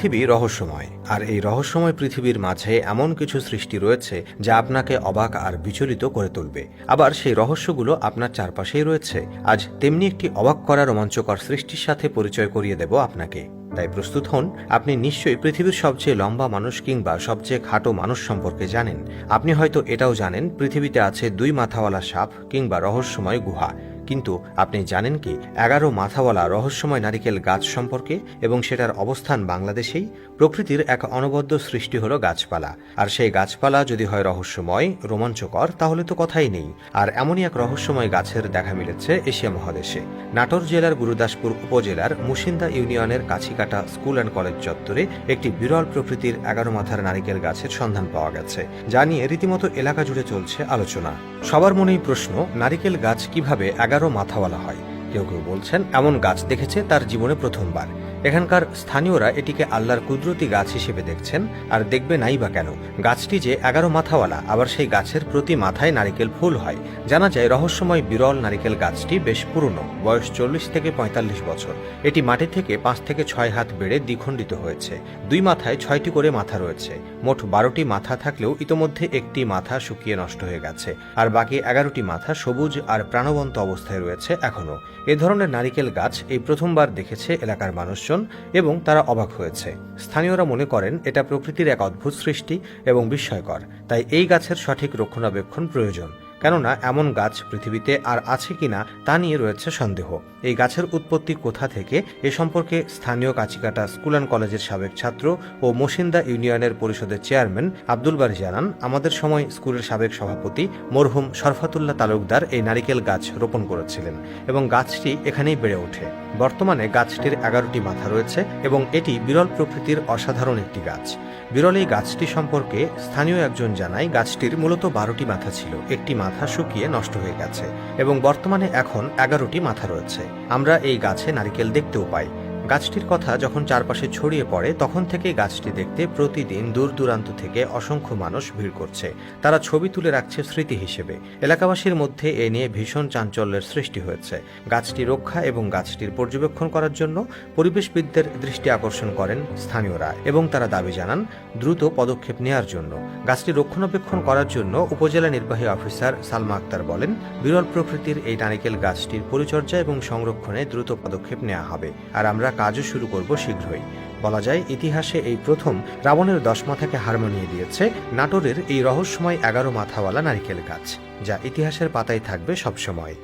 পৃথিবী রহস্যময়। আর এই রহস্যময় পৃথিবীর মাঝে এমন কিছু সৃষ্টি রয়েছে যা আপনাকে অবাক আর বিচলিত করে তুলবে। আবার সেই রহস্যগুলো আপনার চারপাশেই রয়েছে। আজ তেমনি একটি অবাক করা রোমাঞ্চকর সৃষ্টির সাথে পরিচয় করিয়ে দেব আপনাকে। তাই প্রস্তুত হন, আপনি নিশ্চয়ই পৃথিবীর সবচেয়ে লম্বা মানুষ কিংবা সবচেয়ে খাটো মানুষ সম্পর্কে জানেন। আপনি হয়তো এটাও জানেন, পৃথিবীতে আছে দুই মাথাওয়ালা সাপ কিংবা রহস্যময় গুহা। কিন্তু আপনি জানেন কি, এগারো মাথাওয়ালা রহস্যময় নারিকেল গাছ সম্পর্কে এবং সেটার অবস্থান বাংলাদেশেই প্রকৃতির এক অনবদ্য সৃষ্টি হলো গাছপালা। আর সেই গাছপালা যদি হয় রহস্যময়, রোমাঞ্চকর, তাহলে তো কথাই নেই। আর এমনই এক রহস্যময় গাছের দেখা মিলেছে এশিয়া মহাদেশে। নাটোর জেলার গুরুদাসপুর উপজেলার মুসিন্দা ইউনিয়নের কাছিকাটা স্কুল অ্যান্ড কলেজ চত্বরে একটি বিরল প্রকৃতির এগারো মাথার নারিকেল গাছের সন্ধান পাওয়া গেছে, যা নিয়ে রীতিমতো এলাকা জুড়ে চলছে আলোচনা। সবার মনেই প্রশ্ন, নারিকেল গাছ কীভাবে এগারো মাথাওয়ালা হয়। কেউ কেউ বলছেন এমন গাছ দেখেছে তার জীবনে প্রথমবার। এখানকার স্থানীয়রা এটিকে আল্লাহর কুদরতি গাছ হিসেবে দেখছেন, আর দেখবে নাই বা কেন? গাছটি যে এগারো মাথাওয়ালা, আবার সেই গাছের প্রতি মাথায় নারিকেল ফুল হয়। জানা যায় রহস্যময় বিরল নারিকেল গাছটি বেশ পুরনো, বয়স চল্লিশ থেকে পঁয়তাল্লিশ বছর। এটি মাটি থেকে পাঁচ থেকে ছয় হাত বেড়ে দ্বিখণ্ডিত হয়েছে। দুই মাথায় ছয়টি করে মাথা রয়েছে। মোট বারোটি মাথা থাকলেও ইতোমধ্যে একটি মাথা শুকিয়ে নষ্ট হয়ে গেছে, আর বাকি এগারোটি মাথা সবুজ আর প্রাণবন্ত অবস্থায় রয়েছে এখনও। এ ধরনের নারিকেল গাছ এই প্রথমবার দেখেছে এলাকার মানুষজন এবং তারা অবাক হয়েছে। স্থানীয়রা মনে করেন এটা প্রকৃতির এক অদ্ভুত সৃষ্টি এবং বিস্ময়কর, তাই এই গাছের সঠিক রক্ষণাবেক্ষণ প্রয়োজন। কেননা এমন গাছ পৃথিবীতে আর আছে কিনা তা নিয়ে রয়েছে সন্দেহ। এই গাছের উৎপত্তি কোথা থেকে এ সম্পর্কে স্থানীয় কাচিকাটা স্কুল অ্যান্ড কলেজের সাবেক ছাত্র ও মসিন্দা ইউনিয়নের পরিষদের চেয়ারম্যান আব্দুল বারি জানান, আমাদের সময় স্কুলের সাবেক সভাপতি মরহুম শরফাতুল্লাহ তালুকদার এই নারিকেল গাছ রোপণ করেছিলেন এবং গাছটি এখানেই বেড়ে ওঠে। বর্তমানে গাছটির এগারোটি মাথা রয়েছে এবং এটি বিরল প্রকৃতির অসাধারণ একটি গাছ। বিরল এই গাছটি সম্পর্কে স্থানীয় একজন জানায়, গাছটির মূলত বারোটি মাথা ছিল, একটি মাথা শুকিয়ে নষ্ট হয়ে গেছে এবং বর্তমানে এখন এগারোটি মাথা রয়েছে। আমরা এই গাছে নারিকেল দেখতেও পাই। গাছটির কথা যখন চারপাশে ছড়িয়ে পড়ে, তখন থেকে গাছটি দেখতে প্রতিদিন দূর দূরান্ত থেকে অসংখ্য মানুষ ভিড় করছে। তারা ছবি তুলে রাখছে স্মৃতি হিসেবে। এলাকাবাসীর মধ্যে এ নিয়ে ভীষণ চাঞ্চল্যের সৃষ্টি হয়েছে। গাছটি রক্ষা এবং গাছটির পর্যবেক্ষণ করার জন্য পরিবেশবিদদের দৃষ্টি আকর্ষণ করেন স্থানীয়রা এবং তারা দাবি জানান, দ্রুত পদক্ষেপ নেওয়ার জন্য। গাছটি রক্ষণাবেক্ষণ করার জন্য উপজেলা নির্বাহী অফিসার সালমা আক্তার বলেন, বিরল প্রকৃতির এই নারিকেল গাছটির পরিচর্যা এবং সংরক্ষণে দ্রুত পদক্ষেপ নেওয়া হবে। আর আমরা কাজও শুরু করব শীঘ্রই। বলা যায়, ইতিহাসে এই প্রথম রাবণের দশ মাথাকে হার মানিয়ে দিয়েছে নাটোরের এই রহস্যময় এগারো মাথাওয়ালা নারিকেল গাছ, যা ইতিহাসের পাতায় থাকবে সবসময়।